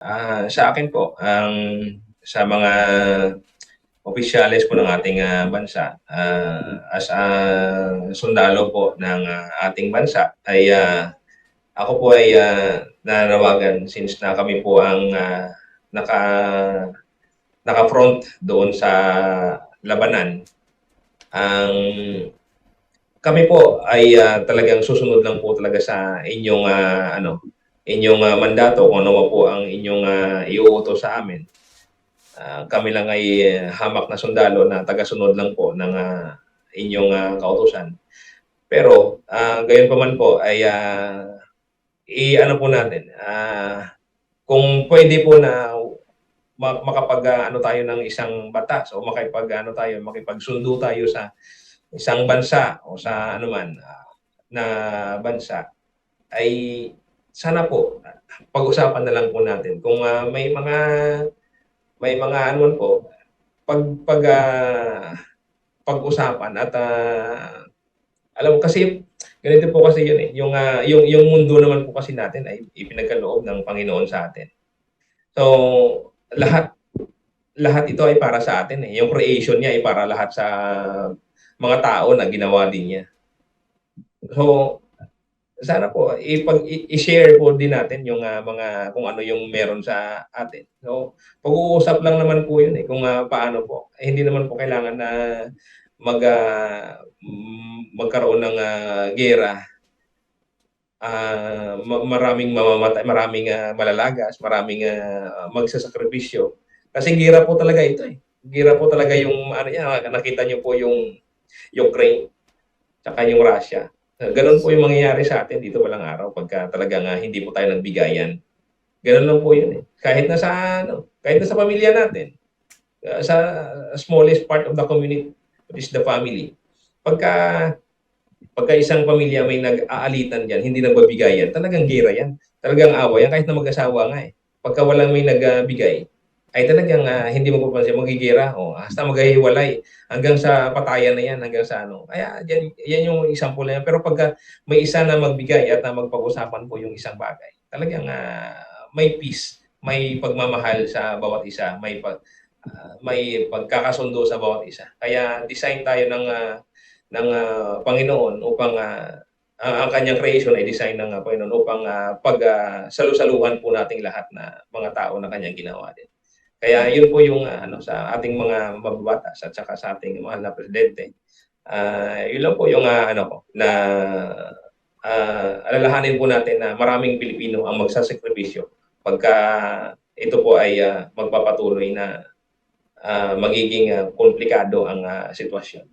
Ah, sa akin po, ang sa mga opisyales po ng ating ah, bansa, ah, as a sundalo po ng ah, ating bansa, ay ah, ako po ay ah, nanawagan since na kami po ang ah, naka naka-front doon sa labanan. Ang kami po ay ah, talagang susunod lang po talaga sa inyong ah, ano inyong ah, mandato kung ano po ang inyong uh, iuutos sa amin. Ah, kami lang ay eh, hamak na sundalo na tagasunod lang po ng ah, inyong ah, kautusan. Pero ah, gayon pa man po ay ah, i-ano po natin, ah, kung pwede po na ma- makapag ano tayo ng isang batas o makipag ano tayo, makipagsundo tayo sa isang bansa o sa anuman ah, na bansa ay sana po pag-usapan na lang po natin kung ah, may mga may mga ano po pag pag ah, pag-usapan at ah, alam mo kasi ganito po kasi yun eh yung ah, yung yung mundo naman po kasi natin ay ipinagkaloob ng Panginoon sa atin. So lahat lahat ito ay para sa atin eh. Yung creation niya ay para lahat sa mga tao na ginawa din niya. So sana po ipag i-share po din natin yung ah, mga kung ano yung meron sa atin. So pag-uusap lang naman po yun eh kung ah, paano po. Eh, hindi naman po kailangan na mag mm, magkaroon ng ah, gera. Ma- maraming mamamatay, maraming ah, malalagas, maraming ah, magsasakripisyo. Kasi gira po talaga ito eh. Gira po talaga yung ano yan, nakita niyo po yung Ukraine tsaka yung Russia. Ganun po yung mangyayari sa atin dito walang araw pagka talagang ah, hindi po tayo nagbigayan. Ganun lang po yun eh. Kahit na sa ano, kahit na sa pamilya natin. ah, sa smallest part of the community, is the family. Pagka pagka isang pamilya may nag-aalitan diyan, hindi nagbabigayan, talagang gira yan. Talagang away yan kahit na mag-asawa nga eh. Pagka walang may nagbigay, ay talagang ah, hindi mo papansin, magigira, o hasta maghihiwalay hanggang sa patayan na yan, hanggang sa ano. Kaya yan, yan yung example na yan. Pero pagka may isa na magbigay at na magpag-usapan po yung isang bagay, talagang ah, may peace, may pagmamahal sa bawat isa, may pag, ah, may pagkakasundo sa bawat isa. Kaya design tayo ng ah, ng ah, Panginoon upang ah, ang ang kanyang creation ay design ng ah, Panginoon upang ah, pag ah, salu-saluhan po nating lahat na mga tao na kanyang ginawa din. Kaya yun po yung ah, ano sa ating mga mababatas at saka sa ating mahal na presidente. Ah, yun lang po yung ah, ano ko na ah, alalahanin po natin na maraming Pilipino ang magsasakripisyo pagka ito po ay ah, magpapatuloy na ah, magiging ah, komplikado ang ah, sitwasyon.